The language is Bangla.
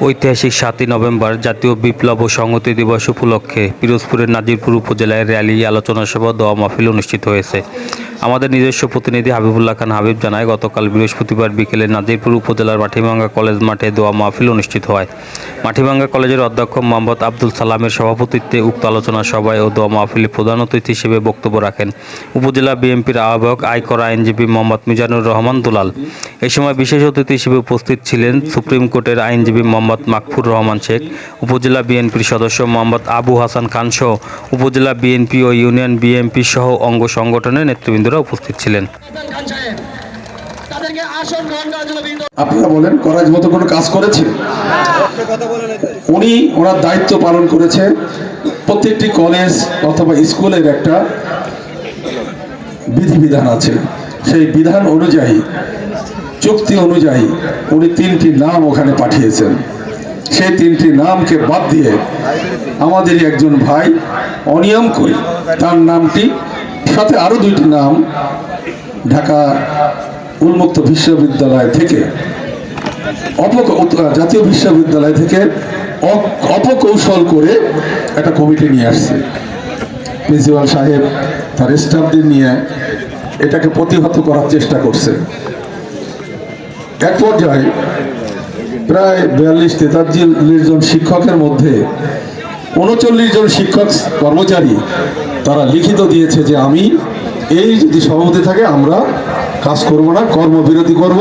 ঐতিহাসিক সাতই নভেম্বর জাতীয় বিপ্লব ও সংহতি দিবস উপলক্ষে পিরোজপুরের নাজিরপুর উপজেলায় র্যালি, আলোচনা সভা দোয়া মাহফিল অনুষ্ঠিত হয়েছে। আমাদের নিজস্ব প্রতিনিধি হাবিবুল্লাহ খান হাবিব জানায়, গতকাল বৃহস্পতিবার বিকেলে নাজিরপুর উপজেলার মাটিভাঙ্গা কলেজ মাঠে দোয়া মাহফিল অনুষ্ঠিত হয়। মাটিভাঙ্গা কলেজের অধ্যক্ষ মোহাম্মদ আব্দুল সালামের সভাপতিত্বে উক্ত আলোচনা সভায় ও দোয়া মাহফিলে প্রধান অতিথি হিসেবে বক্তব্য রাখেন উপজেলা বিএনপির আহ্বায়ক, আয়কর আইনজীবী মোহাম্মদ মিজানুর রহমান দুলাল। এ সময় বিশেষ অতিথি হিসেবে উপস্থিত ছিলেন সুপ্রিম কোর্টের আইনজীবী মোহাম্মদ মাকফুর রহমান শেখ, উপজেলা বিএনপির সদস্য মোহাম্মদ আবু হাসান খান সহ উপজেলা বিএনপি ও ইউনিয়ন বিএনপি সহ অঙ্গ সংগঠনের নেতৃবৃন্দরা উপস্থিত ছিলেন। আপনারা বলেন করার মতো কোনো কাজ করেছে? উনি ওনার দায়িত্ব পালন করেছে। প্রত্যেকটি কলেজ অথবা স্কুলের একটা বিধিবিধান আছে। সেই বিধান অনুযায়ী, চুক্তি অনুযায়ী উনি তিনটি নাম ওখানে পাঠিয়েছেন। সেই তিনটি নামকে বাদ দিয়ে আমাদেরই একজন ভাই অনিয়ম করে, তার নামটি সাথে আরও দুইটি নাম ঢাকা উন্মুক্ত বিশ্ববিদ্যালয় থেকে জাতীয় বিশ্ববিদ্যালয় থেকে অপকৌশল করে একটা কমিটি নিয়ে আসছে। প্রিন্সিপাল সাহেব তার স্টাফদের নিয়ে এটাকে প্রতিহত করার চেষ্টা করছে। এক পর্যায়ে প্রায় বিয়াল্লিশ তেতাল্লিশ জন শিক্ষকের মধ্যে উনচল্লিশ জন শিক্ষক, কর্মচারী তারা লিখিত দিয়েছে যে আমি এই যদি সভাপতি থাকে, আমরা কাজ করব না, কর্মবিরতি করব।